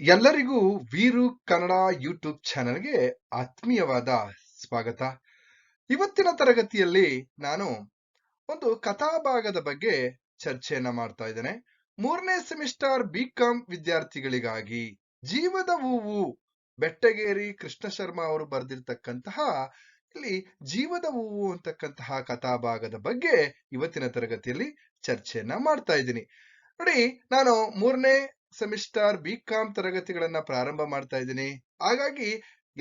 ಎಲ್ಲರಿಗೂ ವೀರು ಕನ್ನಡ ಯೂಟ್ಯೂಬ್ ಚಾನೆಲ್ಗೆ ಆತ್ಮೀಯವಾದ ಸ್ವಾಗತ. ಇವತ್ತಿನ ತರಗತಿಯಲ್ಲಿ ನಾನು ಒಂದು ಕಥಾಭಾಗದ ಬಗ್ಗೆ ಚರ್ಚೆಯನ್ನ ಮಾಡ್ತಾ ಇದ್ದೇನೆ. ಮೂರನೇ ಸೆಮಿಸ್ಟರ್ ಬಿ ಕಾಂ ವಿದ್ಯಾರ್ಥಿಗಳಿಗಾಗಿ ಜೀವದ ಹೂವು ಬೆಟ್ಟಗೇರಿ ಕೃಷ್ಣ ಶರ್ಮಾ ಅವರು ಬರೆದಿರ್ತಕ್ಕಂತಹ, ಇಲ್ಲಿ ಜೀವದ ಹೂವು ಅಂತಕ್ಕಂತಹ ಕಥಾಭಾಗದ ಬಗ್ಗೆ ಇವತ್ತಿನ ತರಗತಿಯಲ್ಲಿ ಚರ್ಚೆಯನ್ನ ಮಾಡ್ತಾ ಇದ್ದೀನಿ. ನೋಡಿ, ನಾನು ಮೂರನೇ ಸೆಮಿಸ್ಟರ್ ಬಿ ಕಾಮ್ ತರಗತಿಗಳನ್ನ ಪ್ರಾರಂಭ ಮಾಡ್ತಾ ಇದ್ದೀನಿ. ಹಾಗಾಗಿ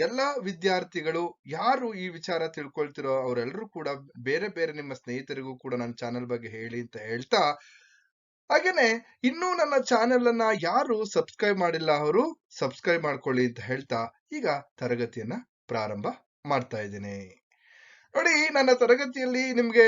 ಎಲ್ಲ ವಿದ್ಯಾರ್ಥಿಗಳು ಯಾರು ಈ ವಿಚಾರ ತಿಳ್ಕೊಳ್ತಿರೋ ಅವರೆಲ್ಲರೂ ಕೂಡ ಬೇರೆ ಬೇರೆ ನಿಮ್ಮ ಸ್ನೇಹಿತರಿಗೂ ಕೂಡ ನನ್ನ ಚಾನೆಲ್ ಬಗ್ಗೆ ಹೇಳಿ ಅಂತ ಹೇಳ್ತಾ, ಹಾಗೇನೆ ಇನ್ನೂ ನನ್ನ ಚಾನೆಲ್ ಅನ್ನ ಯಾರು ಸಬ್ಸ್ಕ್ರೈಬ್ ಮಾಡಿಲ್ಲ ಅವರು ಸಬ್ಸ್ಕ್ರೈಬ್ ಮಾಡ್ಕೊಳ್ಳಿ ಅಂತ ಹೇಳ್ತಾ ಈಗ ತರಗತಿಯನ್ನ ಪ್ರಾರಂಭ ಮಾಡ್ತಾ ಇದ್ದೀನಿ. ನೋಡಿ, ನನ್ನ ತರಗತಿಯಲ್ಲಿ ನಿಮ್ಗೆ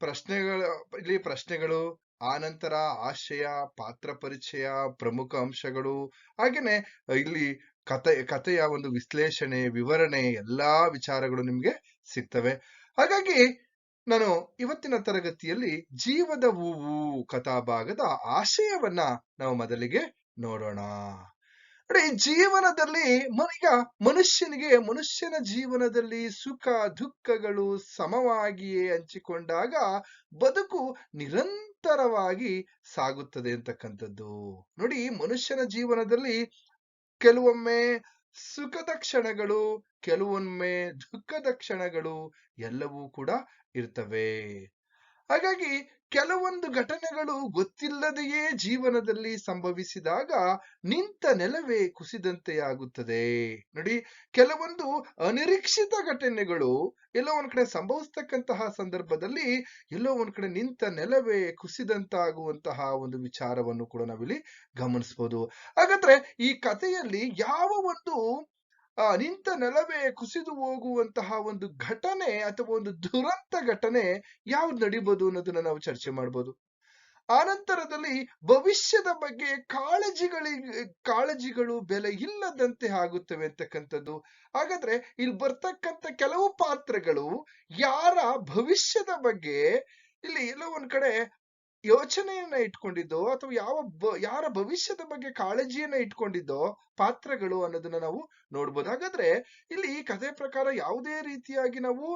ಪ್ರಶ್ನೆಗಳು, ಇಲ್ಲಿ ಪ್ರಶ್ನೆಗಳು ಆನಂತರ ಆಶಯ ಪಾತ್ರ ಪರಿಚಯ, ಪ್ರಮುಖ ಅಂಶಗಳು, ಹಾಗೇನೆ ಇಲ್ಲಿ ಕತೆ ಕಥೆಯ ಒಂದು ವಿಶ್ಲೇಷಣೆ, ವಿವರಣೆ ಎಲ್ಲಾ ವಿಚಾರಗಳು ನಿಮ್ಗೆ ಸಿಗ್ತವೆ. ಹಾಗಾಗಿ ನಾನು ಇವತ್ತಿನ ತರಗತಿಯಲ್ಲಿ ಜೀವದ ಹೂವು ಕಥಾಭಾಗದ ಆಶಯವನ್ನ ನಾವು ಮೊದಲಿಗೆ ನೋಡೋಣ. ನೋಡಿ ಜೀವನದಲ್ಲಿ ಈಗ ಮನುಷ್ಯನಿಗೆ, ಮನುಷ್ಯನ ಜೀವನದಲ್ಲಿ ಸುಖ, ದುಃಖಗಳು ಸಮವಾಗಿಯೇ ಹಂಚಿಕೊಂಡಾಗ ಬದುಕು ನಿರಂತರವಾಗಿ ಸಾಗುತ್ತದೆ ಅಂತಕ್ಕಂಥದ್ದು. ನೋಡಿ, ಮನುಷ್ಯನ ಜೀವನದಲ್ಲಿ ಕೆಲವೊಮ್ಮೆ ಸುಖದ ಕ್ಷಣಗಳು, ಕೆಲವೊಮ್ಮೆ ದುಃಖದ ಕ್ಷಣಗಳು ಎಲ್ಲವೂ ಕೂಡ ಇರ್ತವೆ. ಹಾಗಾಗಿ ಕೆಲವೊಂದು ಘಟನೆಗಳು ಗೊತ್ತಿಲ್ಲದೆಯೇ ಜೀವನದಲ್ಲಿ ಸಂಭವಿಸಿದಾಗ ನಿಂತ ನೆಲವೇ ಕುಸಿದಂತೆ ಆಗುತ್ತದೆ ನೋಡಿ, ಕೆಲವೊಂದು ಅನಿರೀಕ್ಷಿತ ಘಟನೆಗಳು ಎಲ್ಲೋ ಒಂದ್ ಕಡೆ ಸಂಭವಿಸ್ತಕ್ಕಂತಹ ಸಂದರ್ಭದಲ್ಲಿ ಎಲ್ಲೋ ಒಂದ್ ಕಡೆ ನಿಂತ ನೆಲವೇ ಕುಸಿದಂತಾಗುವಂತಹ ಒಂದು ವಿಚಾರವನ್ನು ಕೂಡ ನಾವಿಲ್ಲಿ ಗಮನಿಸಬಹುದು ಹಾಗಾದ್ರೆ ಈ ಕಥೆಯಲ್ಲಿ ಯಾವ ಒಂದು ನಿಂತ ನೆಲವೇ ಕುಸಿದು ಹೋಗುವಂತಹ ಒಂದು ಘಟನೆ ಅಥವಾ ಒಂದು ದುರಂತ ಘಟನೆ ಯಾವ್ದು ನಡಿಬಹುದು ಅನ್ನೋದನ್ನ ನಾವು ಚರ್ಚೆ ಮಾಡ್ಬೋದು. ಆನಂತರದಲ್ಲಿ ಭವಿಷ್ಯದ ಬಗ್ಗೆ ಕಾಳಜಿಗಳಿ ಕಾಳಜಿಗಳು ಬೆಲೆ ಇಲ್ಲದಂತೆ ಆಗುತ್ತವೆ ಅಂತಕ್ಕಂಥದ್ದು. ಹಾಗಾದ್ರೆ ಇಲ್ಲಿ ಬರ್ತಕ್ಕಂಥ ಕೆಲವು ಪಾತ್ರಗಳು ಯಾರ ಭವಿಷ್ಯದ ಬಗ್ಗೆ, ಇಲ್ಲಿ ಎಲ್ಲೋ ಒಂದ್ ಕಡೆ ಯೋಚನೆಯನ್ನ ಇಟ್ಕೊಂಡಿದ್ದೋ ಅಥವಾ ಯಾವ ಯಾರ ಭವಿಷ್ಯದ ಬಗ್ಗೆ ಕಾಳಜಿಯನ್ನ ಇಟ್ಕೊಂಡಿದ್ದೋ ಪಾತ್ರಗಳು ಅನ್ನೋದನ್ನ ನಾವು ನೋಡ್ಬೋದು ಹಾಗಾದ್ರೆ ಇಲ್ಲಿ ಈ ಕಥೆ ಪ್ರಕಾರ ಯಾವುದೇ ರೀತಿಯಾಗಿ ನಾವು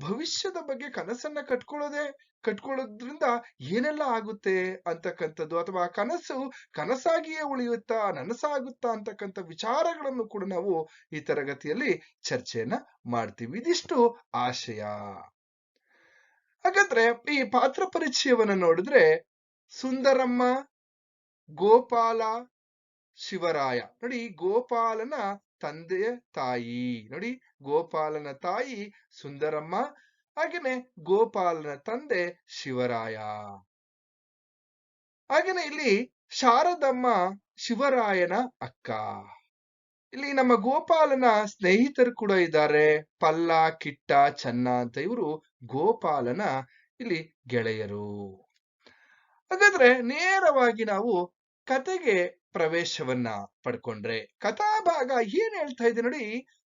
ಭವಿಷ್ಯದ ಬಗ್ಗೆ ಕನಸನ್ನ ಕಟ್ಕೊಳ್ಳೋದೇ, ಕಟ್ಕೊಳ್ಳೋದ್ರಿಂದ ಏನೆಲ್ಲ ಆಗುತ್ತೆ ಅಂತಕ್ಕಂಥದ್ದು ಅಥವಾ ಕನಸು ಕನಸಾಗಿಯೇ ಉಳಿಯುತ್ತಾ, ನನಸಾಗುತ್ತಾ ಅಂತಕ್ಕಂಥ ವಿಚಾರಗಳನ್ನು ಕೂಡ ನಾವು ಈ ತರಗತಿಯಲ್ಲಿ ಚರ್ಚೆಯನ್ನ ಮಾಡ್ತೀವಿ. ಇದಿಷ್ಟು ಆಶಯ. ಹಾಗಾದ್ರೆ ಈ ಪಾತ್ರ ಪರಿಚಯವನ್ನ ನೋಡಿದ್ರೆ ಸುಂದರಮ್ಮ, ಗೋಪಾಲ, ಶಿವರಾಯ. ನೋಡಿ, ಗೋಪಾಲನ ತಂದೆಯ ತಾಯಿ. ನೋಡಿ, ಗೋಪಾಲನ ತಾಯಿ ಸುಂದರಮ್ಮ, ಹಾಗೇನೆ ಗೋಪಾಲನ ತಂದೆ ಶಿವರಾಯ. ಹಾಗೇನೆ ಇಲ್ಲಿ ಶಾರದಮ್ಮ ಶಿವರಾಯನ ಅಕ್ಕ. ಇಲ್ಲಿ ನಮ್ಮ ಗೋಪಾಲನ ಸ್ನೇಹಿತರು ಕೂಡ ಇದ್ದಾರೆ. ಪಲ್ಲ, ಕಿಟ್ಟ, ಚನ್ನ ಅಂತ ಇವರು ಗೋಪಾಲನ ಇಲ್ಲಿ ಗೆಳೆಯರು. ಹಾಗಾದ್ರೆ ನೇರವಾಗಿ ನಾವು ಕತೆಗೆ ಪ್ರವೇಶವನ್ನ ಪಡ್ಕೊಂಡ್ರೆ ಕಥಾಭಾಗ ಏನ್ ಹೇಳ್ತಾ ಇದೆ ನೋಡಿ,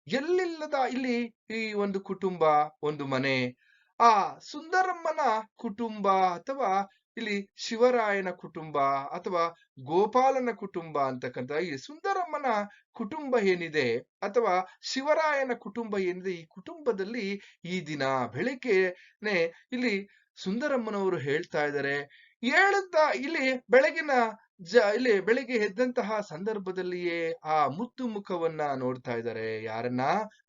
ಎಲ್ಲಿಲ್ಲದ ಇಲ್ಲಿ ಈ ಒಂದು ಕುಟುಂಬ, ಒಂದು ಮನೆ, ಆ ಸುಂದರಮ್ಮನ ಕುಟುಂಬ ಅಥವಾ ಇಲ್ಲಿ ಶಿವರಾಯನ ಕುಟುಂಬ ಅಥವಾ ಗೋಪಾಲನ ಕುಟುಂಬ ಅಂತಕ್ಕಂಥ ಈ ಸುಂದರಮ್ಮನ ಕುಟುಂಬ ಏನಿದೆ ಅಥವಾ ಶಿವರಾಯನ ಕುಟುಂಬ ಏನಿದೆ ಈ ಕುಟುಂಬದಲ್ಲಿ ಈ ದಿನ ಬೆಳಿಗ್ಗೆನೆ ಇಲ್ಲಿ ಸುಂದರಮ್ಮನವರು ಹೇಳ್ತಾ ಇದ್ದಾರೆ. ಹೇಳುತ್ತ ಇಲ್ಲಿ ಬೆಳಗಿನ ಜ ಇಲ್ಲಿ ಬೆಳಿಗ್ಗೆ ಎದ್ದಂತಹ ಸಂದರ್ಭದಲ್ಲಿಯೇ ಆ ಮುದ್ದು ಮುಖವನ್ನ ನೋಡ್ತಾ ಇದ್ದಾರೆ. ಯಾರನ್ನ?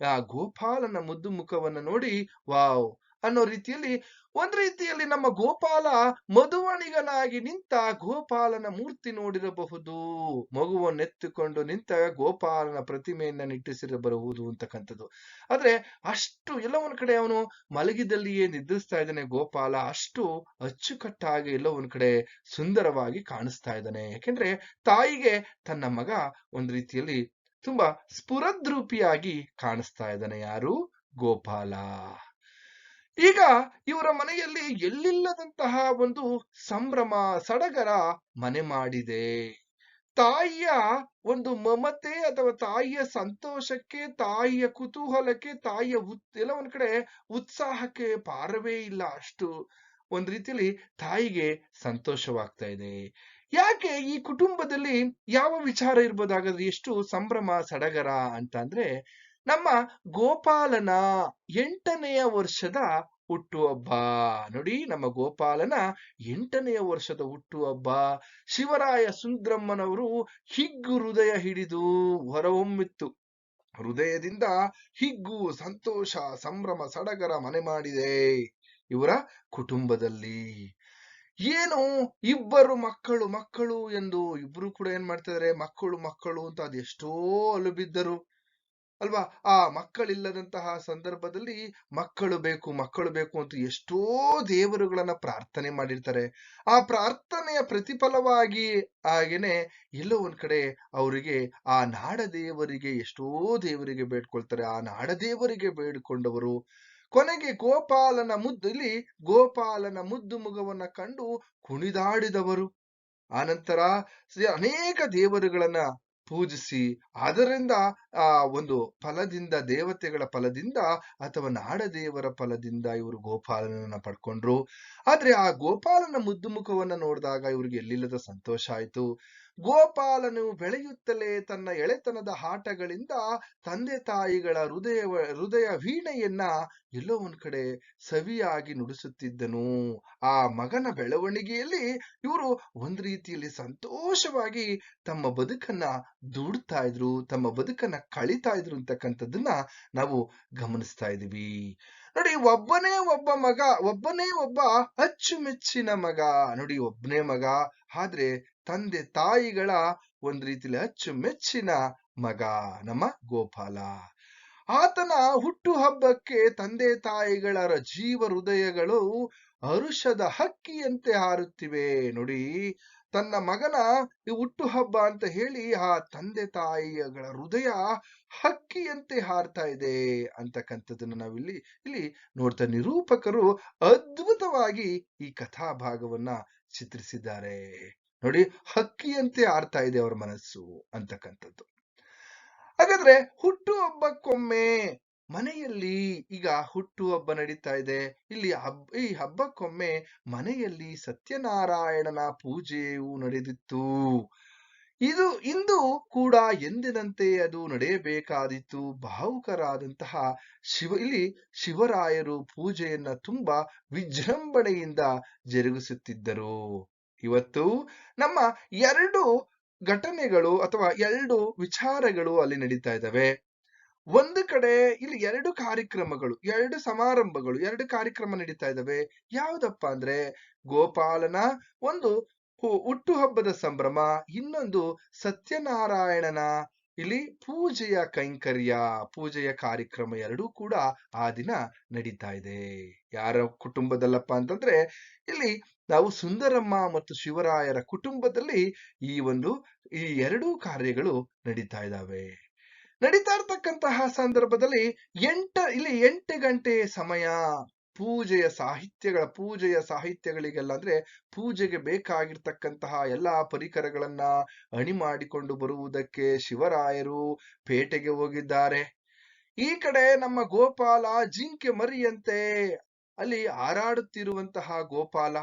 ಆ ಗೋಪಾಲನ ಮುದ್ದು ಮುಖವನ್ನ ನೋಡಿ ವಾವ್ ಅನ್ನೋ ರೀತಿಯಲ್ಲಿ ಒಂದ್ ರೀತಿಯಲ್ಲಿ ನಮ್ಮ ಗೋಪಾಲ ಮಧುವಣಿಗನಾಗಿ ನಿಂತ ಗೋಪಾಲನ ಮೂರ್ತಿ ನೋಡಿರಬಹುದು. ಮಗುವನ್ನೆತ್ತಿಕೊಂಡು ನಿಂತ ಗೋಪಾಲನ ಪ್ರತಿಮೆಯನ್ನ ನಿಟ್ಟಿಸಿರಬಹುದು ಅಂತಕ್ಕಂಥದ್ದು. ಆದ್ರೆ ಅಷ್ಟು ಎಲ್ಲ ಒಂದ್ ಕಡೆ ಅವನು ಮಲಗಿದಲ್ಲಿಯೇ ನಿದ್ರಿಸ್ತಾ ಇದ್ದಾನೆ ಗೋಪಾಲ. ಅಷ್ಟು ಅಚ್ಚುಕಟ್ಟಾಗಿ ಎಲ್ಲ ಒಂದ್ ಕಡೆ ಸುಂದರವಾಗಿ ಕಾಣಿಸ್ತಾ ಇದ್ದಾನೆ. ಯಾಕೆಂದ್ರೆ ತಾಯಿಗೆ ತನ್ನ ಮಗ ಒಂದ್ ರೀತಿಯಲ್ಲಿ ತುಂಬಾ ಸ್ಫುರದ್ರೂಪಿಯಾಗಿ ಕಾಣಿಸ್ತಾ ಇದ್ದಾನೆ. ಯಾರು? ಗೋಪಾಲ. ಈಗ ಇವರ ಮನೆಯಲ್ಲಿ ಎಲ್ಲಿಲ್ಲದಂತಹ ಒಂದು ಸಂಭ್ರಮ, ಸಡಗರ ಮನೆ ಮಾಡಿದೆ. ತಾಯಿಯ ಒಂದು ಮಮತೆ ಅಥವಾ ತಾಯಿಯ ಸಂತೋಷಕ್ಕೆ, ತಾಯಿಯ ಕುತೂಹಲಕ್ಕೆ, ತಾಯಿಯ ಉತ್, ಎಲ್ಲ ಒಂದ್ ಕಡೆ ಉತ್ಸಾಹಕ್ಕೆ ಪಾರವೇ ಇಲ್ಲ ಅಷ್ಟು. ಒಂದ್ ರೀತಿಯಲ್ಲಿ ತಾಯಿಗೆ ಸಂತೋಷವಾಗ್ತಾ ಇದೆ. ಯಾಕೆ ಈ ಕುಟುಂಬದಲ್ಲಿ ಯಾವ ವಿಚಾರ ಇರ್ಬೋದಾಗಾದ್ರೆ ಎಷ್ಟು ಸಂಭ್ರಮ, ಸಡಗರ ಅಂತ ಅಂದ್ರೆ ನಮ್ಮ ಗೋಪಾಲನ ಎಂಟನೆಯ ವರ್ಷದ ಹುಟ್ಟುಹಬ್ಬ. ನೋಡಿ, ನಮ್ಮ ಗೋಪಾಲನ ಎಂಟನೆಯ ವರ್ಷದ ಹುಟ್ಟುಹಬ್ಬ. ಶಿವರಾಯ ಸುಂದ್ರಮ್ಮನವರು ಹಿಗ್ಗು ಹೃದಯ ಹಿಡಿದು ಹೊರಹೊಮ್ಮಿತ್ತು. ಹೃದಯದಿಂದ ಹಿಗ್ಗು, ಸಂತೋಷ, ಸಂಭ್ರಮ, ಸಡಗರ ಮನೆ ಮಾಡಿದೆ ಇವರ ಕುಟುಂಬದಲ್ಲಿ. ಏನು ಇಬ್ಬರು ಮಕ್ಕಳು ಮಕ್ಕಳು ಎಂದು ಇಬ್ರು ಕೂಡ ಏನ್ ಮಾಡ್ತಿದಾರೆ ಮಕ್ಕಳು ಮಕ್ಕಳು ಅಂತ ಅದೆಷ್ಟೋ ಅಲುಬಿದ್ದರು. ಅಲ್ವಾ? ಆ ಮಕ್ಕಳಿಲ್ಲದಂತಹ ಸಂದರ್ಭದಲ್ಲಿ ಮಕ್ಕಳು ಬೇಕು ಮಕ್ಕಳು ಬೇಕು ಅಂತ ಎಷ್ಟೋ ದೇವರುಗಳನ್ನ ಪ್ರಾರ್ಥನೆ ಮಾಡಿರ್ತಾರೆ. ಆ ಪ್ರಾರ್ಥನೆಯ ಪ್ರತಿಫಲವಾಗಿ ಹಾಗೇನೆ ಎಲ್ಲೋ ಒಂದ್ ಕಡೆ ಅವರಿಗೆ ಆ ನಾಡ ದೇವರಿಗೆ ಎಷ್ಟೋ ದೇವರಿಗೆ ಬೇಡ್ಕೊಳ್ತಾರೆ. ಆ ನಾಡ ದೇವರಿಗೆ ಬೇಡಿಕೊಂಡವರು. ಕೊನೆಗೆ ಗೋಪಾಲನ ಮುದ್ದು, ಇಲ್ಲಿ ಗೋಪಾಲನ ಮುದ್ದು ಮುಗವನ್ನ ಕಂಡು ಕುಣಿದಾಡಿದವರು. ಆನಂತರ ಅನೇಕ ದೇವರುಗಳನ್ನ ಪೂಜಿಸಿ, ಅದರಿಂದ ಆ ಒಂದು ಫಲದಿಂದ, ದೇವತೆಗಳ ಫಲದಿಂದ ಅಥವಾ ನಾಡದೇವರ ಫಲದಿಂದ ಇವರು ಗೋಪಾಲನನ್ನ ಪಡ್ಕೊಂಡ್ರು. ಆದ್ರೆ ಆ ಗೋಪಾಲನ ಮುದ್ದು ಮುಖವನ್ನ ನೋಡಿದಾಗ ಇವ್ರಿಗೆ ಎಲ್ಲಿಲ್ಲದ ಸಂತೋಷ ಆಯ್ತು. ಗೋಪಾಲನು ಬೆಳೆಯುತ್ತಲೇ ತನ್ನ ಎಳೆತನದ ಆಟಗಳಿಂದ ತಂದೆ ತಾಯಿಗಳ ಹೃದಯ ಹೃದಯ ವೀಣೆಯನ್ನ ಎಲ್ಲೋ ಒಂದ್ ಕಡೆ ಸವಿಯಾಗಿ ನುಡಿಸುತ್ತಿದ್ದನು. ಆ ಮಗನ ಬೆಳವಣಿಗೆಯಲ್ಲಿ ಇವರು ಒಂದ್ ರೀತಿಯಲ್ಲಿ ಸಂತೋಷವಾಗಿ ತಮ್ಮ ಬದುಕನ್ನ ದುಡ್ತಾ ಇದ್ರು, ತಮ್ಮ ಬದುಕನ್ನ ಕಳಿತಾ ಇದ್ರು ಅಂತಕ್ಕಂಥದ್ದನ್ನ ನಾವು ಗಮನಿಸ್ತಾ ಇದೀವಿ ನೋಡಿ, ಒಬ್ಬನೇ ಒಬ್ಬ ಮಗ, ಒಬ್ಬನೇ ಒಬ್ಬ ಅಚ್ಚುಮೆಚ್ಚಿನ ಮಗ. ನೋಡಿ ಒಬ್ಬನೇ ಮಗ, ಆದ್ರೆ ತಂದೆ ತಾಯಿಗಳ ಒಂದ್ ರೀತಿಲಿ ಅಚ್ಚುಮೆಚ್ಚಿನ ಮಗ ನಮ್ಮ ಗೋಪಾಲ. ಆತನ ಹುಟ್ಟು ಹಬ್ಬಕ್ಕೆ ತಂದೆ ತಾಯಿಗಳ ಜೀವ ಹೃದಯಗಳು ಅರುಷದ ಹಕ್ಕಿಯಂತೆ ಹಾರುತ್ತಿವೆ. ನೋಡಿ, ತನ್ನ ಮಗನ ಈ ಹುಟ್ಟು ಹಬ್ಬ ಅಂತ ಹೇಳಿ ಆ ತಂದೆ ತಾಯಿಗಳ ಹೃದಯ ಹಕ್ಕಿಯಂತೆ ಹಾರ್ತಾ ಇದೆ ಅಂತಕ್ಕಂಥದ್ದನ್ನು ನಾವಿಲ್ಲಿ ಇಲ್ಲಿ ನೋಡ್ತಾ ನಿರೂಪಕರು ಅದ್ಭುತವಾಗಿ ಈ ಕಥಾ ಭಾಗವನ್ನ ಚಿತ್ರಿಸಿದ್ದಾರೆ. ನೋಡಿ, ಹಕ್ಕಿಯಂತೆ ಆಡ್ತಾ ಇದೆ ಅವರ ಮನಸ್ಸು ಅಂತಕ್ಕಂಥದ್ದು. ಹಾಗಾದ್ರೆ ಹುಟ್ಟು ಹಬ್ಬಕ್ಕೊಮ್ಮೆ ಮನೆಯಲ್ಲಿ ಈಗ ಹುಟ್ಟು ಹಬ್ಬ ನಡೀತಾ ಇದೆ. ಇಲ್ಲಿ ಹಬ್ಬ ಈ ಹಬ್ಬಕ್ಕೊಮ್ಮೆ ಮನೆಯಲ್ಲಿ ಸತ್ಯನಾರಾಯಣನ ಪೂಜೆಯು ನಡೆದಿತ್ತು. ಇದು ಇಂದು ಕೂಡ ಎಂದಿನಂತೆ ಅದು ನಡೆಯಬೇಕಾದಿತ್ತು. ಭಾವುಕರಾದಂತಹ ಶಿವ, ಇಲ್ಲಿ ಶಿವರಾಯರು ಪೂಜೆಯನ್ನ ತುಂಬಾ ವಿಜೃಂಭಣೆಯಿಂದ ಜರುಗಿಸುತ್ತಿದ್ದರು. ಇವತ್ತು ನಮ್ಮ ಎರಡು ಘಟನೆಗಳು ಅಥವಾ ಎರಡು ವಿಚಾರಗಳು ಅಲ್ಲಿ ನಡೀತಾ ಇದ್ದಾವೆ. ಒಂದು ಕಡೆ ಇಲ್ಲಿ ಎರಡು ಕಾರ್ಯಕ್ರಮಗಳು, ಎರಡು ಸಮಾರಂಭಗಳು, ಎರಡು ಕಾರ್ಯಕ್ರಮ ನಡೀತಾ ಇದ್ದಾವೆ. ಯಾವ್ದಪ್ಪ ಅಂದ್ರೆ ಗೋಪಾಲನ ಒಂದು ಹುಟ್ಟುಹಬ್ಬದ ಸಂಭ್ರಮ, ಇನ್ನೊಂದು ಸತ್ಯನಾರಾಯಣನ ಇಲ್ಲಿ ಪೂಜೆಯ ಕೈಂಕರ್ಯ, ಪೂಜೆಯ ಕಾರ್ಯಕ್ರಮ ಎರಡೂ ಕೂಡ ಆ ದಿನ ನಡೀತಾ ಇದೆ. ಯಾರ ಕುಟುಂಬದಲ್ಲಪ್ಪ ಅಂತಂದ್ರೆ ಇಲ್ಲಿ ನಾವು ಸುಂದರಮ್ಮ ಮತ್ತು ಶಿವರಾಯರ ಕುಟುಂಬದಲ್ಲಿ ಈ ಒಂದು, ಈ ಎರಡೂ ಕಾರ್ಯಗಳು ನಡೀತಾ ಇದ್ದಾವೆ. ನಡೀತಾ ಇರ್ತಕ್ಕಂತಹ ಸಂದರ್ಭದಲ್ಲಿ ಎಂಟ, ಇಲ್ಲಿ ಎಂಟು ಗಂಟೆ ಸಮಯ ಪೂಜೆಯ ಸಾಹಿತ್ಯಗಳ, ಪೂಜೆಯ ಸಾಹಿತ್ಯಗಳಿಗೆಲ್ಲ ಅಂದ್ರೆ ಪೂಜೆಗೆ ಬೇಕಾಗಿರ್ತಕ್ಕಂತಹ ಎಲ್ಲಾ ಪರಿಕರಗಳನ್ನ ಅಣಿ ಮಾಡಿಕೊಂಡು ಬರುವುದಕ್ಕೆ ಶಿವರಾಯರು ಪೇಟೆಗೆ ಹೋಗಿದ್ದಾರೆ. ಈ ಕಡೆ ನಮ್ಮ ಗೋಪಾಲ ಜಿಂಕೆ ಮರಿಯಂತೆ ಅಲ್ಲಿ ಹಾರಾಡುತ್ತಿರುವಂತಹ ಗೋಪಾಲ.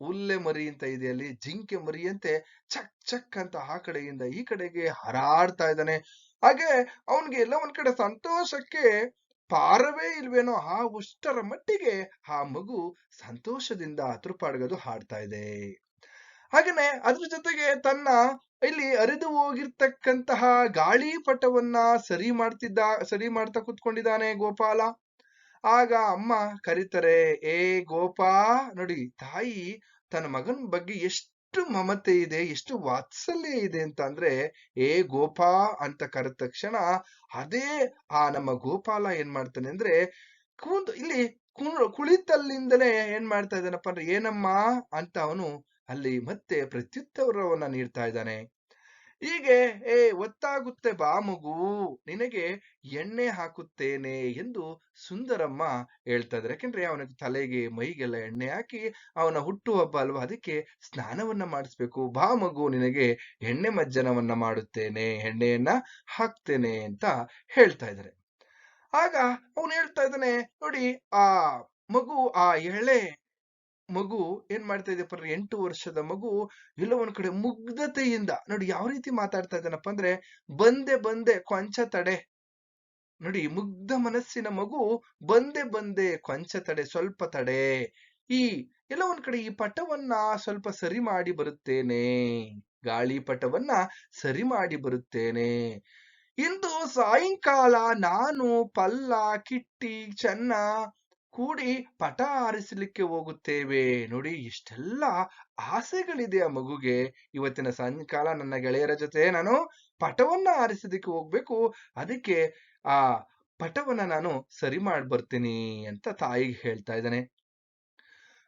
ಹುಲ್ಲೆ ಮರಿ ಅಂತ ಇದೆ ಅಲ್ಲಿ, ಜಿಂಕೆ ಮರಿಯಂತೆ ಚಕ್ ಚಕ್ ಅಂತ ಆ ಕಡೆಯಿಂದ ಈ ಕಡೆಗೆ ಹರಾಡ್ತಾ ಇದ್ದಾನೆ. ಹಾಗೆ ಅವನ್ಗೆ ಎಲ್ಲ ಒಂದ್ ಕಡೆ ಸಂತೋಷಕ್ಕೆ ಪಾರವೇ ಇಲ್ವೇನೋ ಆ ಉಷ್ಟರ ಮಟ್ಟಿಗೆ ಆ ಮಗು ಸಂತೋಷದಿಂದ ಅತೃಪಾಡ್ಗದು ಹಾಡ್ತಾ ಇದೆ. ಹಾಗೇನೆ ಅದ್ರ ಜೊತೆಗೆ ತನ್ನ ಇಲ್ಲಿ ಅರಿದು ಹೋಗಿರ್ತಕ್ಕಂತಹ ಗಾಳಿಪಟವನ್ನ ಸರಿ ಮಾಡ್ತಿದ್ದ, ಸರಿ ಮಾಡ್ತಾ ಕುತ್ಕೊಂಡಿದ್ದಾನೆ ಗೋಪಾಲ. ಆಗ ಅಮ್ಮ ಕರೀತಾರೆ, ಏ ಗೋಪಾ, ನೋಡಿ ತಾಯಿ ತನ್ನ ಮಗನ ಬಗ್ಗೆ ಎಷ್ಟು ಮಮತೆ ಇದೆ, ಎಷ್ಟು ವಾತ್ಸಲ್ಯ ಇದೆ ಅಂತ ಅಂದ್ರೆ, ಏ ಗೋಪಾ ಅಂತ ಕರೆದ ತಕ್ಷಣ ಅದೇ ಆ ನಮ್ಮ ಗೋಪಾಲ ಏನ್ ಮಾಡ್ತಾನೆ ಅಂದ್ರೆ ಕೂತು ಇಲ್ಲಿ ಕುಳಿತಲ್ಲಿಂದಲೇ ಏನ್ ಮಾಡ್ತಾ ಇದ್ದಾನಪ್ಪ ಅಂದ್ರೆ, ಏನಮ್ಮ? ಅಂತ ಅವನು ಅಲ್ಲಿ ಮತ್ತೆ ಪ್ರತ್ಯುತ್ತರವನ್ನ ನೀಡ್ತಾ ಇದ್ದಾನೆ. ಹೀಗೆ, ಏ, ಒತ್ತಾಗುತ್ತೆ ಬಾ ಮಗು, ನಿನಗೆ ಎಣ್ಣೆ ಹಾಕುತ್ತೇನೆ ಎಂದು ಸುಂದರಮ್ಮ ಹೇಳ್ತಾ ಇದ್ದಾರೆ ಯಾಕೆಂದ್ರೆ ಅವನ ತಲೆಗೆ, ಮೈಗೆಲ್ಲ ಎಣ್ಣೆ ಹಾಕಿ ಅವನ ಹುಟ್ಟುಹಬ್ಬ ಅಲ್ವಾ, ಅದಕ್ಕೆ ಸ್ನಾನವನ್ನ ಮಾಡಿಸ್ಬೇಕು. ಬಾ ಮಗು, ನಿನಗೆ ಎಣ್ಣೆ ಮಜ್ಜನವನ್ನ ಮಾಡುತ್ತೇನೆ, ಎಣ್ಣೆಯನ್ನ ಹಾಕ್ತೇನೆ ಅಂತ ಹೇಳ್ತಾ ಇದ್ದಾರೆ ಆಗ ಅವನು ಹೇಳ್ತಾ ಇದ್ದಾನೆ ನೋಡಿ, ಆ ಮಗು, ಆ ಎಳೆ ಮಗು ಏನ್ ಮಾಡ್ತಾ ಇದೆಯಪ್ಪ ಅಂದ್ರೆ ಎಂಟು ವರ್ಷದ ಮಗು ಎಲ್ಲ ಒಂದ್ ಕಡೆ ಮುಗ್ಧತೆಯಿಂದ, ನೋಡಿ ಯಾವ ರೀತಿ ಮಾತಾಡ್ತಾ ಇದ್ದಾನಪ್ಪ ಅಂದ್ರೆ, ಬಂದೆ ಬಂದೆ ಕೊಂಚ ತಡೆ. ನೋಡಿ ಮುಗ್ಧ ಮನಸ್ಸಿನ ಮಗು ಬಂದೆ ಬಂದೆ ಕೊಂಚ ತಡೆ, ಸ್ವಲ್ಪ ತಡೆ. ಈ ಎಲ್ಲ ಒಂದ್ ಕಡೆ ಈ ಪಟವನ್ನ ಸ್ವಲ್ಪ ಸರಿ ಮಾಡಿ ಬರುತ್ತೇನೆ. ಗಾಳಿ ಪಟವನ್ನ ಸರಿ ಮಾಡಿ ಬರುತ್ತೇನೆ. ಇಂದು ಸಾಯಂಕಾಲ ನಾನು ಪಲ್ಲ, ಕಿಟ್ಟಿ, ಚೆನ್ನ ಕೂಡಿ ಪಟ ಆರಿಸಲಿಕ್ಕೆ ಹೋಗುತ್ತೇವೆ. ನೋಡಿ, ಇಷ್ಟೆಲ್ಲ ಆಸೆಗಳಿದೆ ಆ ಮಗುಗೆ. ಇವತ್ತಿನ ಸಾಯಂಕಾಲ ನನ್ನ ಗೆಳೆಯರ ಜೊತೆ ನಾನು ಪಟವನ್ನ ಆರಿಸೋದಕ್ಕೆ ಹೋಗ್ಬೇಕು. ಅದಕ್ಕೆ ಆ ಪಟವನ್ನ ನಾನು ಸರಿ ಮಾಡಿ ಬರ್ತೀನಿ ಅಂತ ತಾಯಿಗೆ ಹೇಳ್ತಾ ಇದ್ದಾನೆ.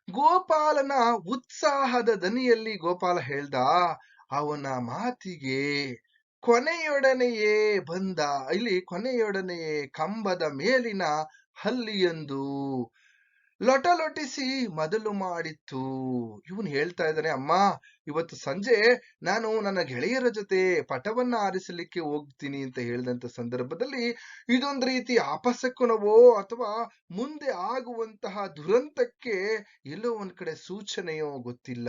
ಗೋಪಾಲನ ಉತ್ಸಾಹದ ದನಿಯಲ್ಲಿ ಗೋಪಾಲ ಹೇಳ್ದ, ಅವನ ಮಾತಿಗೆ ಕೊನೆಯೊಡನೆಯೇ ಬಂದ, ಇಲ್ಲಿ ಕೊನೆಯೊಡನೆಯೇ ಕಂಬದ ಮೇಲಿನ ಹಲ್ಲಿಯೊಂದು ಲೊಟಲೊಟಿಸಿ ಮೊದಲು ಮಾಡಿತ್ತು. ಇವನು ಹೇಳ್ತಾ ಇದ್ದಾನೆ, ಅಮ್ಮ, ಇವತ್ತು ಸಂಜೆ ನಾನು ನನ್ನ ಗೆಳೆಯರ ಜೊತೆ ಪಟವನ್ನ ಆರಿಸಲಿಕ್ಕೆ ಹೋಗ್ತೀನಿ ಅಂತ ಹೇಳಿದಂತ ಸಂದರ್ಭದಲ್ಲಿ ಇದೊಂದು ರೀತಿ ಆಪಸಕ್ಕನವೋ ಅಥವಾ ಮುಂದೆ ಆಗುವಂತಹ ದುರಂತಕ್ಕೆ ಎಲ್ಲೋ ಒಂದ್ ಕಡೆ ಸೂಚನೆಯೋ ಗೊತ್ತಿಲ್ಲ.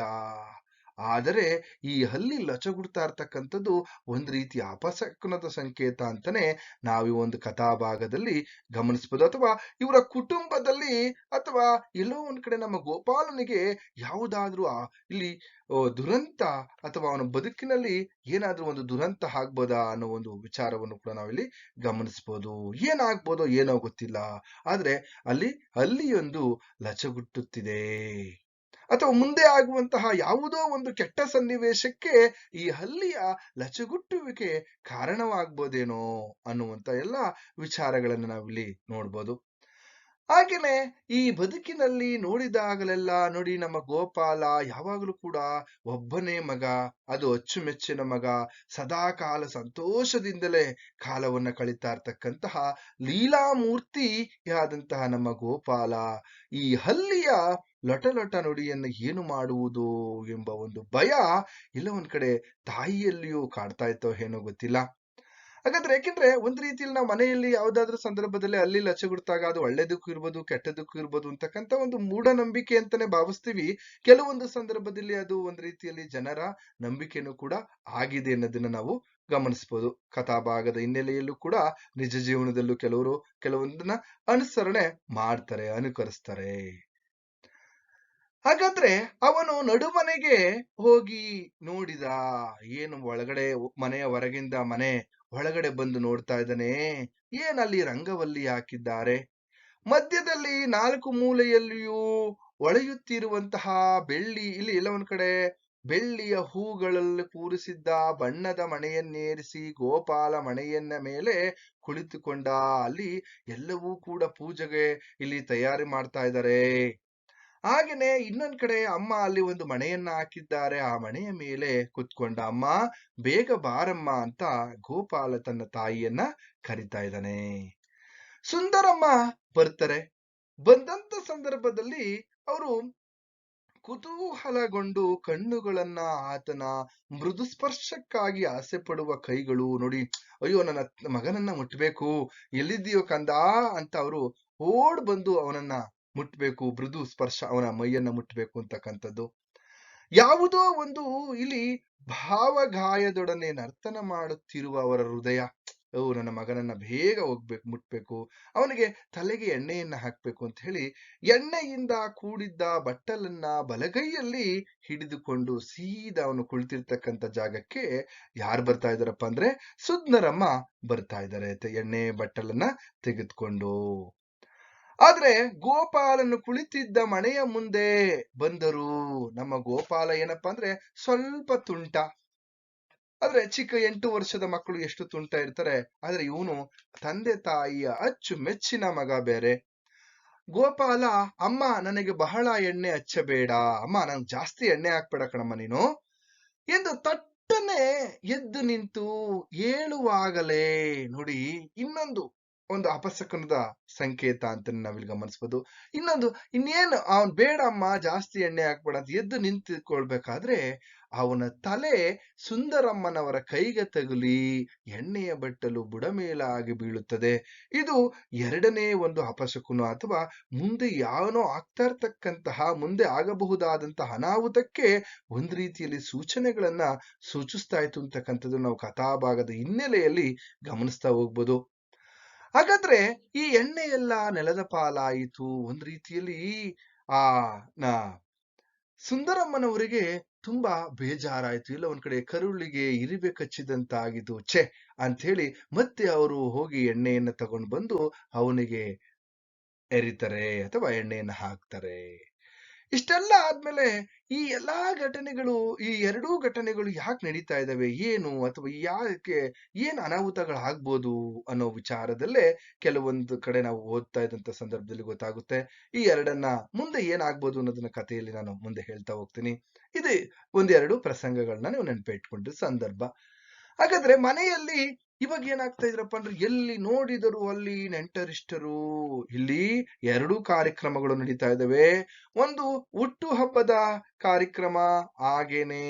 ಆದರೆ ಈ ಹಲ್ಲಿ ಲಚಗುಡ್ತಾ ಇರ್ತಕ್ಕಂಥದ್ದು ಒಂದು ರೀತಿ ಅಪಶಕುನದ ಸಂಕೇತ ಅಂತಾನೆ ನಾವು ಈ ಒಂದು ಕಥಾಭಾಗದಲ್ಲಿ ಗಮನಿಸಬಹುದು ಅಥವಾ ಇವರ ಕುಟುಂಬದಲ್ಲಿ ಅಥವಾ ಎಲ್ಲೋ ಒಂದು ಕಡೆ ನಮ್ಮ ಗೋಪಾಲನಿಗೆ ಯಾವುದಾದ್ರೂ ಇಲ್ಲಿ ದುರಂತ ಅಥವಾ ಅವನ ಬದುಕಿನಲ್ಲಿ ಏನಾದ್ರೂ ಒಂದು ದುರಂತ ಆಗ್ಬೋದಾ ಅನ್ನೋ ಒಂದು ವಿಚಾರವನ್ನು ಕೂಡ ನಾವಿಲ್ಲಿ ಗಮನಿಸ್ಬೋದು. ಏನಾಗ್ಬೋದೋ ಏನೋ ಗೊತ್ತಿಲ್ಲ. ಆದ್ರೆ ಅಲ್ಲಿ ಅಲ್ಲಿಯೊಂದು ಲಚಗುಟ್ಟುತ್ತಿದೆ. ಅಥವಾ ಮುಂದೆ ಆಗುವಂತಹ ಯಾವುದೋ ಒಂದು ಕೆಟ್ಟ ಸನ್ನಿವೇಶಕ್ಕೆ ಈ ಹಲ್ಲಿಯ ಲಚಗುಟ್ಟುವಿಕೆ ಕಾರಣವಾಗ್ಬೋದೇನೋ ಅನ್ನುವಂತ ಎಲ್ಲ ವಿಚಾರಗಳನ್ನು ನಾವಿಲ್ಲಿ ನೋಡ್ಬೋದು. ಹಾಗೇನೆ ಈ ಬದುಕಿನಲ್ಲಿ ನೋಡಿದಾಗಲೆಲ್ಲ ನೋಡಿ ನಮ್ಮ ಗೋಪಾಲ ಯಾವಾಗಲೂ ಕೂಡ ಒಬ್ಬನೇ ಮಗ, ಅದು ಅಚ್ಚುಮೆಚ್ಚಿನ ಮಗ, ಸದಾಕಾಲ ಸಂತೋಷದಿಂದಲೇ ಕಾಲವನ್ನ ಕಳೀತಾ ಇರ್ತಕ್ಕಂತಹ ಲೀಲಾಮೂರ್ತಿಯಾದಂತಹ ನಮ್ಮ ಗೋಪಾಲ. ಈ ಹಲ್ಲಿಯ ಲೊಟ ಲೊಟ ನುಡಿಯನ್ನು ಏನು ಮಾಡುವುದು ಎಂಬ ಒಂದು ಭಯ ಇಲ್ಲ ಒಂದ್ ಕಡೆ ತಾಯಿಯಲ್ಲಿಯೂ ಕಾಡ್ತಾ ಇತ್ತೋ ಏನೋ ಗೊತ್ತಿಲ್ಲ. ಹಾಗಾದ್ರೆ ಯಾಕೆಂದ್ರೆ ಒಂದ್ ರೀತಿಯಲ್ಲಿ ನಾವು ಮನೆಯಲ್ಲಿ ಯಾವ್ದಾದ್ರು ಸಂದರ್ಭದಲ್ಲಿ ಅಲ್ಲಿ ಲಚಗುಡ್ತಾಗ ಅದು ಒಳ್ಳೇದಕ್ಕೂ ಇರ್ಬೋದು ಕೆಟ್ಟದಕ್ಕೂ ಇರ್ಬೋದು ಅಂತಕ್ಕಂಥ ಒಂದು ಮೂಢನಂಬಿಕೆ ಅಂತಾನೆ ಭಾವಿಸ್ತೀವಿ. ಕೆಲವೊಂದು ಸಂದರ್ಭದಲ್ಲಿ ಅದು ಒಂದ್ ರೀತಿಯಲ್ಲಿ ಜನರ ನಂಬಿಕೆನೂ ಕೂಡ ಆಗಿದೆ ಅನ್ನೋದನ್ನ ನಾವು ಗಮನಿಸಬಹುದು ಕಥಾಭಾಗದ ಹಿನ್ನೆಲೆಯಲ್ಲೂ ಕೂಡ ನಿಜ ಜೀವನದಲ್ಲೂ ಕೆಲವರು ಕೆಲವೊಂದನ್ನ ಅನುಸರಣೆ ಮಾಡ್ತಾರೆ, ಅನುಕರಿಸ್ತಾರೆ. ಹಾಗಾದ್ರೆ ಅವನು ನಡುಮನೆಗೆ ಹೋಗಿ ನೋಡಿದ ಏನು ಒಳಗಡೆ ಮನೆಯ ಹೊರಗಿಂದ ಮನೆ ಒಳಗಡೆ ಬಂದು ನೋಡ್ತಾ ಇದ್ದಾನೆ, ಏನಲ್ಲಿ ರಂಗವಲ್ಲಿ ಹಾಕಿದ್ದಾರೆ? ಮಧ್ಯದಲ್ಲಿ ನಾಲ್ಕು ಮೂಲೆಯಲ್ಲಿಯೂ ಒಳೆಯುತ್ತಿರುವಂತಹ ಬೆಳ್ಳಿ, ಇಲ್ಲಿ ಎಲ್ಲ ಒಂದ್ ಕಡೆ ಬೆಳ್ಳಿಯ ಹೂಗಳಲ್ಲಿ ಪೂರಿಸಿದ್ದ ಬಣ್ಣದ ಮಣೆಯನ್ನೇರಿಸಿ ಗೋಪಾಲ ಮಣೆಯನ್ನ ಮೇಲೆ ಕುಳಿತುಕೊಂಡ, ಅಲ್ಲಿ ಎಲ್ಲವೂ ಕೂಡ ಪೂಜೆಗೆ ಇಲ್ಲಿ ತಯಾರಿ ಮಾಡ್ತಾ ಇದ್ದಾರೆ. ಹಾಗೇನೆ ಇನ್ನೊಂದ್ ಕಡೆ ಅಮ್ಮ ಅಲ್ಲಿ ಒಂದು ಮಣೆಯನ್ನ ಹಾಕಿದ್ದಾರೆ. ಆ ಮಣೆಯ ಮೇಲೆ ಕುತ್ಕೊಂಡ ಅಮ್ಮ, ಬೇಗ ಬಾರಮ್ಮ ಅಂತ ಗೋಪಾಲ ತನ್ನ ತಾಯಿಯನ್ನ ಕರಿತಾ ಇದ್ದಾನೆ. ಸುಂದರಮ್ಮ ಬರ್ತಾರೆ. ಬಂದಂತ ಸಂದರ್ಭದಲ್ಲಿ ಅವರು ಕುತೂಹಲಗೊಂಡು ಕಣ್ಣುಗಳನ್ನ ಆತನ ಮೃದು ಸ್ಪರ್ಶಕ್ಕಾಗಿ ಆಸೆ ಪಡುವ ಕೈಗಳು ನೋಡಿ, ಅಯ್ಯೋ, ನನ್ನ ಮಗನನ್ನ ಮುಟ್ಬೇಕು. ಎಲ್ಲಿದ್ದೀಯೋ ಕಂದ ಅಂತ ಅವರು ಓಡ್ ಬಂದು ಅವನನ್ನ ಮುಟ್ಬೇಕು ಮೃದು ಸ್ಪರ್ಶ ಅವನ ಮೈಯನ್ನ ಮುಟ್ಬೇಕು ಅಂತಕ್ಕಂಥದ್ದು. ಯಾವುದೋ ಒಂದು ಇಲ್ಲಿ ಭಾವಗಾಯದೊಡನೆ ನರ್ತನ ಮಾಡುತ್ತಿರುವ ಅವರ ಹೃದಯ. ಓ, ನನ್ನ ಮಗನನ್ನ ಬೇಗ ಹೋಗ್ಬೇಕು ಮುಟ್ಬೇಕು, ಅವನಿಗೆ ತಲೆಗೆ ಎಣ್ಣೆಯನ್ನ ಹಾಕ್ಬೇಕು ಅಂತ ಹೇಳಿ ಎಣ್ಣೆಯಿಂದ ಕೂಡಿದ್ದ ಬಟ್ಟಲನ್ನ ಬಲಗೈಯಲ್ಲಿ ಹಿಡಿದುಕೊಂಡು ಸೀದಾ ಅವನು ಕುಳಿತಿರ್ತಕ್ಕಂಥ ಜಾಗಕ್ಕೆ ಯಾರು ಬರ್ತಾ ಇದಾರಪ್ಪ ಅಂದ್ರೆ ಸುದ್ನರಮ್ಮ ಬರ್ತಾ ಇದ್ದಾರೆ. ಎಣ್ಣೆ, ಬಟ್ಟಲನ್ನ ತೆಗೆದುಕೊಂಡು. ಆದ್ರೆ ಗೋಪಾಲನು ಕುಳಿತಿದ್ದ ಮನೆಯ ಮುಂದೆ ಬಂದರು ನಮ್ಮ ಗೋಪಾಲ ಏನಪ್ಪಾ ಅಂದ್ರೆ ಸ್ವಲ್ಪ ತುಂಟ. ಆದ್ರೆ ಚಿಕ್ಕ ಎಂಟು ವರ್ಷದ ಮಕ್ಕಳು ಎಷ್ಟು ತುಂಟ ಇರ್ತಾರೆ, ಆದ್ರೆ ಇವನು ತಂದೆ ತಾಯಿಯ ಅಚ್ಚು ಮೆಚ್ಚಿನ ಮಗ ಬೇರೆ. ಗೋಪಾಲ, ಅಮ್ಮ, ನನಗೆ ಬಹಳ ಎಣ್ಣೆ ಹಚ್ಚಬೇಡ. ಅಮ್ಮ ನನ್ ಜಾಸ್ತಿ ಎಣ್ಣೆ ಹಾಕ್ಬೇಡ ಕಣಮ್ಮ ನೀನು. ಎಂದು ತಟ್ಟನೆ ಎದ್ದು ನಿಂತು ಏಳುವಾಗಲೇ ನೋಡಿ ಇನ್ನೊಂದು ಒಂದು ಅಪಸಕನದ ಸಂಕೇತ ಅಂತ ನಾವಿಲ್ಲಿ ಗಮನಿಸ್ಬೋದು. ಇನ್ನೊಂದು, ಇನ್ನೇನು ಅವನ್ ಬೇಡಮ್ಮ, ಜಾಸ್ತಿ ಎಣ್ಣೆ ಹಾಕ್ಬೇಡ ಅಂತ ಎದ್ದು ನಿಂತುಕೊಳ್ಬೇಕಾದ್ರೆ ಅವನ ತಲೆ ಸುಂದರಮ್ಮನವರ ಕೈಗೆ ತಗುಲಿ ಎಣ್ಣೆಯ ಬಟ್ಟಲು ಬುಡಮೇಲಾಗಿ ಬೀಳುತ್ತದೆ. ಇದು ಎರಡನೇ ಒಂದು ಅಪಶಕುನ ಅಥವಾ ಮುಂದೆ ಯಾವನೋ ಆಗ್ತಾ ಇರ್ತಕ್ಕಂತಹ, ಮುಂದೆ ಆಗಬಹುದಾದಂತಹ ಅನಾಹುತಕ್ಕೆ ಒಂದು ರೀತಿಯಲ್ಲಿ ಸೂಚನೆಗಳನ್ನ ಸೂಚಿಸ್ತಾ ಇತ್ತು ಅಂತಕ್ಕಂಥದ್ದು ನಾವು ಕಥಾಭಾಗದ ಹಿನ್ನೆಲೆಯಲ್ಲಿ ಗಮನಿಸ್ತಾ ಹೋಗ್ಬೋದು. ಹಾಗಾದ್ರೆ ಈ ಎಣ್ಣೆ ಎಲ್ಲ ನೆಲದ ಪಾಲಾಯಿತು ಒಂದ್ ರೀತಿಯಲ್ಲಿ ಆ ಸುಂದರಮ್ಮನವರಿಗೆ ತುಂಬಾ ಬೇಜಾರಾಯ್ತು. ಇಲ್ಲ, ಒಂದ್ ಕಡೆ ಕರುಳಿಗೆ ಇರಿಬೆ ಕಚ್ಚಿದಂತಾಗಿದ್ದು, ಛೆ ಅಂತ ಹೇಳಿ ಮತ್ತೆ ಅವರು ಹೋಗಿ ಎಣ್ಣೆಯನ್ನ ತಗೊಂಡು ಬಂದು ಅವನಿಗೆ ಎರಿತಾರೆ ಅಥವಾ ಎಣ್ಣೆಯನ್ನ ಹಾಕ್ತಾರೆ. ಇಷ್ಟೆಲ್ಲ ಆದ್ಮೇಲೆ ಈ ಎಲ್ಲಾ ಘಟನೆಗಳು, ಈ ಎರಡೂ ಘಟನೆಗಳು ಯಾಕೆ ನಡೀತಾ ಇದಾವೆ? ಏನು? ಅಥವಾ ಯಾಕೆ ಏನ್ ಅನಾಹುತಗಳಾಗ್ಬೋದು ಅನ್ನೋ ವಿಚಾರದಲ್ಲೇ ಕೆಲವೊಂದು ಕಡೆ ನಾವು ಓದ್ತಾ ಇದ್ದಂತ ಸಂದರ್ಭದಲ್ಲಿ ಗೊತ್ತಾಗುತ್ತೆ. ಈ ಎರಡನ್ನ ಮುಂದೆ ಏನಾಗ್ಬೋದು ಅನ್ನೋದನ್ನ ಕಥೆಯಲ್ಲಿ ನಾನು ಮುಂದೆ ಹೇಳ್ತಾ ಹೋಗ್ತೀನಿ. ಇದು ಒಂದೆರಡು ಪ್ರಸಂಗಗಳನ್ನ ನೀವು ನೆನಪಿಟ್ಕೊಂಡ್ರೆ ಸಂದರ್ಭ. ಹಾಗಾದ್ರೆ ಮನೆಯಲ್ಲಿ ಇವಾಗ ಏನಾಗ್ತಾ ಇದ್ರಪ್ಪ ಅಂದ್ರೆ ಎಲ್ಲಿ ನೋಡಿದರು ಅಲ್ಲಿ ನೆಂಟರಿಷ್ಟರು, ಇಲ್ಲಿ ಎರಡು ಕಾರ್ಯಕ್ರಮಗಳು ನಡೀತಾ ಇದ್ದಾವೆ. ಒಂದು ಹುಟ್ಟು ಹಬ್ಬದ ಕಾರ್ಯಕ್ರಮ ಹಾಗೇನೆ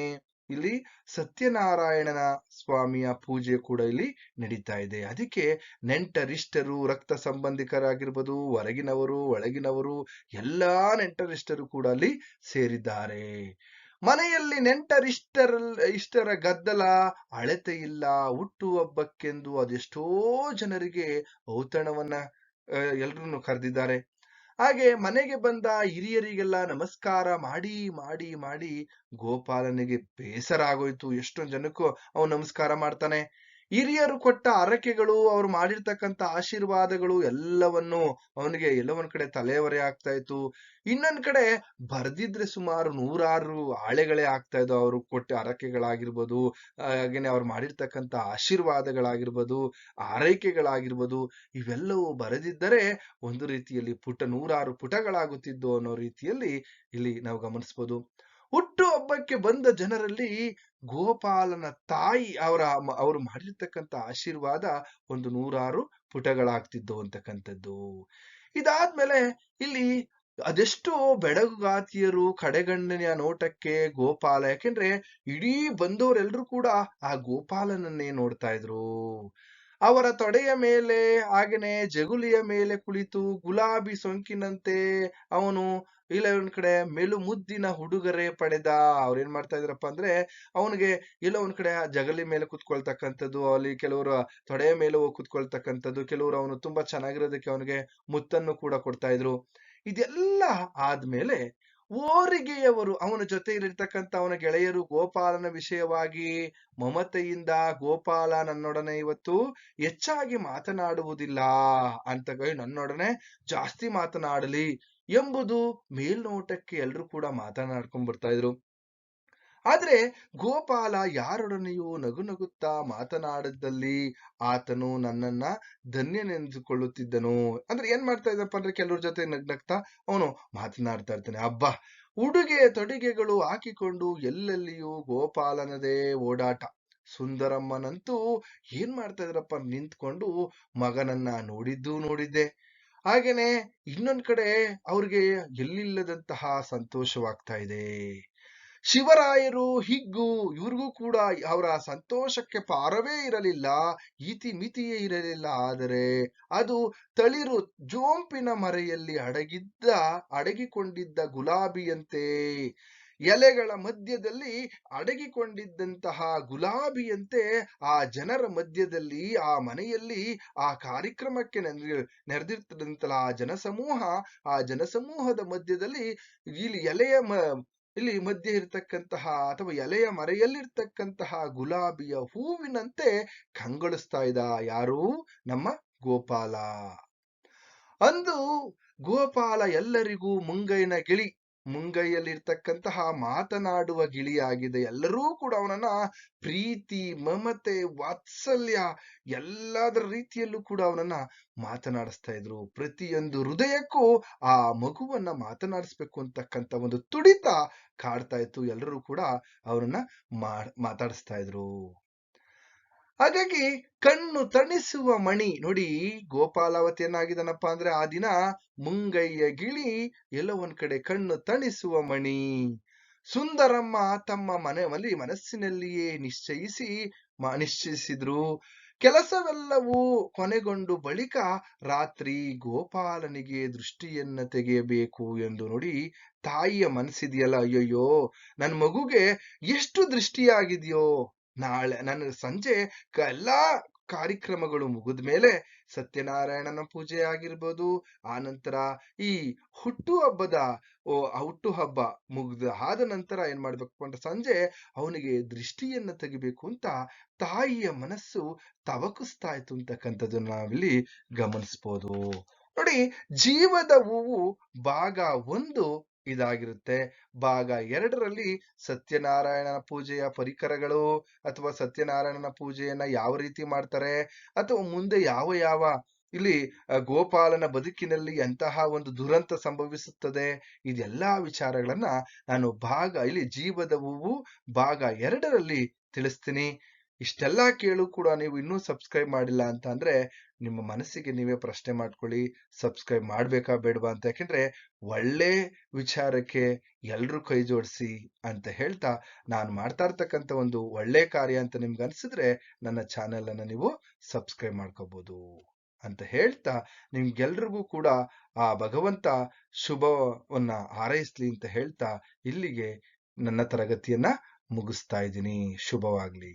ಇಲ್ಲಿ ಸತ್ಯನಾರಾಯಣನ ಸ್ವಾಮಿಯ ಪೂಜೆ ಕೂಡ ಇಲ್ಲಿ ನಡೀತಾ ಇದೆ. ಅದಕ್ಕೆ ನೆಂಟರಿಷ್ಟರು, ರಕ್ತ ಸಂಬಂಧಿಕರಾಗಿರ್ಬೋದು, ಹೊರಗಿನವರು, ಒಳಗಿನವರು, ಎಲ್ಲಾ ನೆಂಟರಿಷ್ಟರು ಕೂಡ ಅಲ್ಲಿ ಸೇರಿದ್ದಾರೆ. ಮನೆಯಲ್ಲಿ ನೆಂಟರಿಷ್ಟರ, ಇಷ್ಟರ ಗದ್ದಲ ಅಳತೆ ಇಲ್ಲ ಹುಟ್ಟು ಹಬ್ಬಕ್ಕೆಂದು ಅದೆಷ್ಟೋ ಜನರಿಗೆ ಔತಣವನ್ನ ಎಲ್ರನ್ನು ಕರೆದಿದ್ದಾರೆ. ಹಾಗೆ ಮನೆಗೆ ಬಂದ ಹಿರಿಯರಿಗೆಲ್ಲ ನಮಸ್ಕಾರ ಮಾಡಿ ಮಾಡಿ ಮಾಡಿ ಗೋಪಾಲನಿಗೆ ಬೇಸರ ಆಗೋಯ್ತು. ಎಷ್ಟೊಂದ್ ಜನಕ್ಕೂ ಅವನು ನಮಸ್ಕಾರ ಮಾಡ್ತಾನೆ. ಹಿರಿಯರು ಕೊಟ್ಟ ಹರಕೆಗಳು ಅವ್ರು ಮಾಡಿರ್ತಕ್ಕಂಥ ಆಶೀರ್ವಾದಗಳು ಎಲ್ಲವನ್ನು ಅವನಿಗೆ ಎಲ್ಲೋ ಒಂದ್ ಕಡೆ ತಲೆವರೆ ಆಗ್ತಾ ಇತ್ತು. ಇನ್ನೊಂದ್ ಕಡೆ ಬರ್ದಿದ್ರೆ ಸುಮಾರು ನೂರಾರು ಹಾಳೆಗಳೇ ಆಗ್ತಾ ಇದ್ದವು ಅವರು ಕೊಟ್ಟ ಹರಕೆಗಳಾಗಿರ್ಬೋದು ಹಾಗೇನೆ ಅವ್ರು ಮಾಡಿರ್ತಕ್ಕಂಥ ಆಶೀರ್ವಾದಗಳಾಗಿರ್ಬೋದು, ಆರೈಕೆಗಳಾಗಿರ್ಬೋದು, ಇವೆಲ್ಲವೂ ಬರೆದಿದ್ದರೆ ಒಂದು ರೀತಿಯಲ್ಲಿ ಪುಟ ನೂರಾರು ಪುಟಗಳಾಗುತ್ತಿದ್ದು ಅನ್ನೋ ರೀತಿಯಲ್ಲಿ ಇಲ್ಲಿ ನಾವು ಗಮನಿಸ್ಬೋದು. ಹುಟ್ಟು ಹಬ್ಬಕ್ಕೆ ಬಂದ ಜನರಲ್ಲಿ ಗೋಪಾಲನ ತಾಯಿ ಅವರ ಅವರು ಮಾಡಿರ್ತಕ್ಕಂಥ ಆಶೀರ್ವಾದ ಒಂದು ನೂರಾರು ಪುಟಗಳಾಗ್ತಿದ್ದು ಅಂತಕ್ಕಂಥದ್ದು. ಇದಾದ್ಮೇಲೆ ಇಲ್ಲಿ ಅದೆಷ್ಟೋ ಬೆಡಗುಗಾತಿಯರು, ಕಡೆಗಣ್ಣನೆಯ ನೋಟಕ್ಕೆ ಗೋಪಾಲ, ಯಾಕೆಂದ್ರೆ ಇಡೀ ಬಂದವರೆಲ್ಲರೂ ಕೂಡ ಆ ಗೋಪಾಲನನ್ನೇ ನೋಡ್ತಾ ಇದ್ರು. ಅವರ ತೊಡೆಯ ಮೇಲೆ, ಹಾಗೆನೆ ಜಗುಲಿಯ ಮೇಲೆ ಕುಳಿತು ಗುಲಾಬಿ ಸೊಂಕಿನಂತೆ ಅವನು ಇಲ್ಲ ಒಂದ್ ಕಡೆ ಮೆಲು ಮುದ್ದಿನ ಹುಡುಗರೆ ಪಡೆದ ಅವ್ರೇನ್ ಮಾಡ್ತಾ ಇದ್ರಪ್ಪ ಅಂದ್ರೆ, ಅವನಿಗೆ ಇಲ್ಲ ಒಂದ್ ಕಡೆ ಜಗಲಿ ಮೇಲೆ ಕುತ್ಕೊಳ್ತಕ್ಕಂಥದ್ದು, ಅಲ್ಲಿ ಕೆಲವರು ತೊಡೆಯ ಮೇಲೆ ಕುತ್ಕೊಳ್ತಕ್ಕಂಥದ್ದು, ಕೆಲವರು ಅವನು ತುಂಬಾ ಚೆನ್ನಾಗಿರೋದಕ್ಕೆ ಅವನಿಗೆ ಮುತ್ತನ್ನು ಕೂಡ ಕೊಡ್ತಾ ಇದ್ರು. ಇದೆಲ್ಲ ಆದ್ಮೇಲೆ ಓರಿಗೆಯವರು, ಅವನ ಜೊತೆಯಲ್ಲಿರ್ತಕ್ಕಂಥ ಅವನ ಗೆಳೆಯರು ಗೋಪಾಲನ ವಿಷಯವಾಗಿ ಮಮತೆಯಿಂದ ಗೋಪಾಲ ನನ್ನೊಡನೆ ಇವತ್ತು ಹೆಚ್ಚಾಗಿ ಮಾತನಾಡುವುದಿಲ್ಲ ಅಂತ ನನ್ನೊಡನೆ ಜಾಸ್ತಿ ಮಾತನಾಡಲಿ. ಎಂಬುದು ಮೇಲ್ನೋಟಕ್ಕೆ ಎಲ್ಲರೂ ಕೂಡ ಮಾತನಾಡ್ಕೊಂಡ್ ಬರ್ತಾ ಇದ್ರು. ಆದ್ರೆ ಗೋಪಾಲ ಯಾರೊಡನೆಯೂ ನಗು ನಗುತ್ತಾ ಮಾತನಾಡಿದ್ದಲ್ಲಿ ಆತನು ನನ್ನನ್ನ ಧನ್ಯನೆಂದುಕೊಳ್ಳುತ್ತಿದ್ದನು. ಅಂದ್ರೆ ಏನ್ ಮಾಡ್ತಾ ಇದ್ದಪ್ಪ ಅಂದ್ರೆ ಕೆಲವ್ರ ಜೊತೆ ನಗ್ನಗ್ತಾ ಅವನು ಮಾತನಾಡ್ತಾ ಇರ್ತಾನೆ. ಹಬ್ಬ ಉಡುಗೆ ತೊಡುಗೆಗಳು ಹಾಕಿಕೊಂಡು ಎಲ್ಲೆಲ್ಲಿಯೂ ಗೋಪಾಲನದೇ ಓಡಾಟ. ಸುಂದರಮ್ಮನಂತೂ ಏನ್ ಮಾಡ್ತಾ ಇದ್ರಪ್ಪ ನಿಂತ್ಕೊಂಡು ಮಗನನ್ನ ನೋಡಿದ್ದು ನೋಡಿದ್ದೆ. ಹಾಗೇನೆ ಇನ್ನೊಂದ್ ಕಡೆ ಅವ್ರಿಗೆ ಎಲ್ಲಿಲ್ಲದಂತಹ ಸಂತೋಷವಾಗ್ತಾ ಇದೆ. ಶಿವರಾಯರು ಹಿಗ್ಗು, ಇವ್ರಿಗೂ ಕೂಡ ಅವರ ಸಂತೋಷಕ್ಕೆ ಪಾರವೇ ಇರಲಿಲ್ಲ ಇತಿ ಮಿತಿಯೇ ಇರಲಿಲ್ಲ. ಆದರೆ ಅದು ತಳಿರು ಜೋಂಪಿನ ಮರೆಯಲ್ಲಿ ಅಡಗಿದ್ದ, ಅಡಗಿಕೊಂಡಿದ್ದ ಗುಲಾಬಿಯಂತೆ ಎಲೆಗಳ ಮಧ್ಯದಲ್ಲಿ ಅಡಗಿಕೊಂಡಿದ್ದಂತಹ ಗುಲಾಬಿಯಂತೆ ಆ ಜನರ ಮಧ್ಯದಲ್ಲಿ, ಆ ಮನೆಯಲ್ಲಿ ಆ ಕಾರ್ಯಕ್ರಮಕ್ಕೆ ನೆರೆದಿರ್ತದಂತಲ್ಲ ಆ ಜನಸಮೂಹ, ಆ ಜನಸಮೂಹದ ಮಧ್ಯದಲ್ಲಿ ಇಲ್ಲಿ ಎಲೆಯ ಮ, ಇಲ್ಲಿ ಮಧ್ಯೆ ಇರತಕ್ಕಂತಹ ಅಥವಾ ಎಲೆಯ ಮರೆಯಲ್ಲಿರ್ತಕ್ಕಂತಹ ಗುಲಾಬಿಯ ಹೂವಿನಂತೆ ಕಂಗೊಳಿಸ್ತಾ ಇದ್ದ ಯಾರು? ನಮ್ಮ ಗೋಪಾಲ. ಅಂದು ಗೋಪಾಲ ಎಲ್ಲರಿಗೂ ಮುಂಗೈನ ಗಿಳಿ. ಮುಂಗೈಯಲ್ಲಿರ್ತಕ್ಕಂತಹ ಮಾತನಾಡುವ ಗಿಳಿಯಾಗಿದೆ. ಎಲ್ಲರೂ ಕೂಡ ಅವನನ್ನ ಪ್ರೀತಿ, ಮಮತೆ, ವಾತ್ಸಲ್ಯ ಎಲ್ಲದರ ರೀತಿಯಲ್ಲೂ ಕೂಡ ಅವನನ್ನ ಮಾತನಾಡಿಸ್ತಾ ಇದ್ರು. ಪ್ರತಿಯೊಂದು ಹೃದಯಕ್ಕೂ ಆ ಮಗುವನ್ನ ಮಾತನಾಡಿಸ್ಬೇಕು ಅಂತಕ್ಕಂಥ ಒಂದು ತುಡಿತ ಕಾಡ್ತಾ ಇತ್ತು. ಎಲ್ಲರೂ ಕೂಡ ಅವನನ್ನ ಮಾ, ಮಾತಾಡಿಸ್ತಾ ಇದ್ರು. ಹಾಗಾಗಿ ಕಣ್ಣು ತಣಿಸುವ ಮಣಿ. ನೋಡಿ ಗೋಪಾಲಾವತಿ ಏನಾಗಿದನಪ್ಪ ಅಂದ್ರೆ ಆ ದಿನ ಮುಂಗೈಯ ಗಿಳಿ ಎಲ್ಲೋ ಒಂದ್ ಕಡೆ ಕಣ್ಣು ತಣಿಸುವ ಮಣಿ. ಸುಂದರಮ್ಮ ತಮ್ಮ ಮನೆಯಲ್ಲಿ ಮನಸ್ಸಿನಲ್ಲಿಯೇ ನಿಶ್ಚಯಿಸಿ ನಿಶ್ಚಯಿಸಿದ್ರು. ಕೆಲಸವೆಲ್ಲವೂ ಕೊನೆಗೊಂಡು ಬಳಿಕ ರಾತ್ರಿ ಗೋಪಾಲನಿಗೆ ದೃಷ್ಟಿಯನ್ನ ತೆಗೆಯಬೇಕು ಎಂದು ನೋಡಿ ತಾಯಿಯ ಮನಸ್ಸಿದೆಯಲ್ಲ, ಅಯ್ಯಯ್ಯೋ, ನನ್ ಮಗುಗೆ ಎಷ್ಟು ದೃಷ್ಟಿಯಾಗಿದೆಯೋ. ನಾಳೆ ನನ್ನ ಸಂಜೆ ಎಲ್ಲಾ ಕಾರ್ಯಕ್ರಮಗಳು ಮುಗಿದ ಮೇಲೆ ಸತ್ಯನಾರಾಯಣನ ಪೂಜೆ ಆಗಿರ್ಬೋದು, ಆನಂತರ ಈ ಹುಟ್ಟು ಹಬ್ಬದ ಹುಟ್ಟು ಹಬ್ಬ ಮುಗ್ದ ಆದ ನಂತರ ಏನ್ ಮಾಡ್ಬೇಕು ಅಂತ ಸಂಜೆ ಅವನಿಗೆ ದೃಷ್ಟಿಯನ್ನ ತೆಗಿಬೇಕು ಅಂತ ತಾಯಿಯ ಮನಸ್ಸು ತವಕಿಸ್ತಾ ಇತ್ತು ಅಂತಕ್ಕಂಥದ್ದನ್ನ ನಾವಿಲ್ಲಿ ಗಮನಿಸ್ಬೋದು. ನೋಡಿ ಜೀವದ ಹೂವು ಭಾಗ ಒಂದು ಇದಾಗಿರುತ್ತೆ. ಭಾಗ ಎರಡರಲ್ಲಿ ಸತ್ಯನಾರಾಯಣನ ಪೂಜೆಯ ಪರಿಕರಗಳು ಅಥವಾ ಸತ್ಯನಾರಾಯಣನ ಪೂಜೆಯನ್ನ ಯಾವ ರೀತಿ ಮಾಡ್ತಾರೆ ಅಥವಾ ಮುಂದೆ ಯಾವ ಯಾವ ಇಲ್ಲಿ ಗೋಪಾಲನ ಬದುಕಿನಲ್ಲಿ ಎಂತಹ ಒಂದು ದುರಂತ ಸಂಭವಿಸುತ್ತದೆ ಇದೆಲ್ಲಾ ವಿಚಾರಗಳನ್ನ ನಾನು ಭಾಗ ಇಲ್ಲಿ ಜೀವದ ಹೂವು ಭಾಗ ಎರಡರಲ್ಲಿ ತಿಳಿಸ್ತೀನಿ. ಇಷ್ಟೆಲ್ಲಾ ಕೇಳು ಕೂಡ ನೀವು ಇನ್ನೂ ಸಬ್ಸ್ಕ್ರೈಬ್ ಮಾಡಿಲ್ಲ ಅಂತ ಅಂದ್ರೆ ನಿಮ್ಮ ಮನಸ್ಸಿಗೆ ನೀವೇ ಪ್ರಶ್ನೆ ಮಾಡ್ಕೊಳ್ಳಿ, ಸಬ್ಸ್ಕ್ರೈಬ್ ಮಾಡ್ಬೇಕಾ ಬೇಡವಾ ಅಂತ. ಯಾಕೆಂದ್ರೆ ಒಳ್ಳೆ ವಿಚಾರಕ್ಕೆ ಎಲ್ರೂ ಕೈ ಜೋಡಿಸಿ ಅಂತ ಹೇಳ್ತಾ ನಾನು ಮಾಡ್ತಾ ಇರ್ತಕ್ಕಂಥ ಒಂದು ಒಳ್ಳೆ ಕಾರ್ಯ ಅಂತ ನಿಮ್ಗೆ ಅನ್ಸಿದ್ರೆ ನನ್ನ ಚಾನೆಲ್ ಅನ್ನ ನೀವು ಸಬ್ಸ್ಕ್ರೈಬ್ ಮಾಡ್ಕೋಬಹುದು ಅಂತ ಹೇಳ್ತಾ ನಿಮ್ಗೆಲ್ರಿಗೂ ಕೂಡ ಆ ಭಗವಂತ ಶುಭವನ್ನ ಹಾರೈಸ್ಲಿ ಅಂತ ಹೇಳ್ತಾ ಇಲ್ಲಿಗೆ ನನ್ನ ತರಗತಿಯನ್ನ ಮುಗಿಸ್ತಾ ಇದ್ದೀನಿ. ಶುಭವಾಗ್ಲಿ.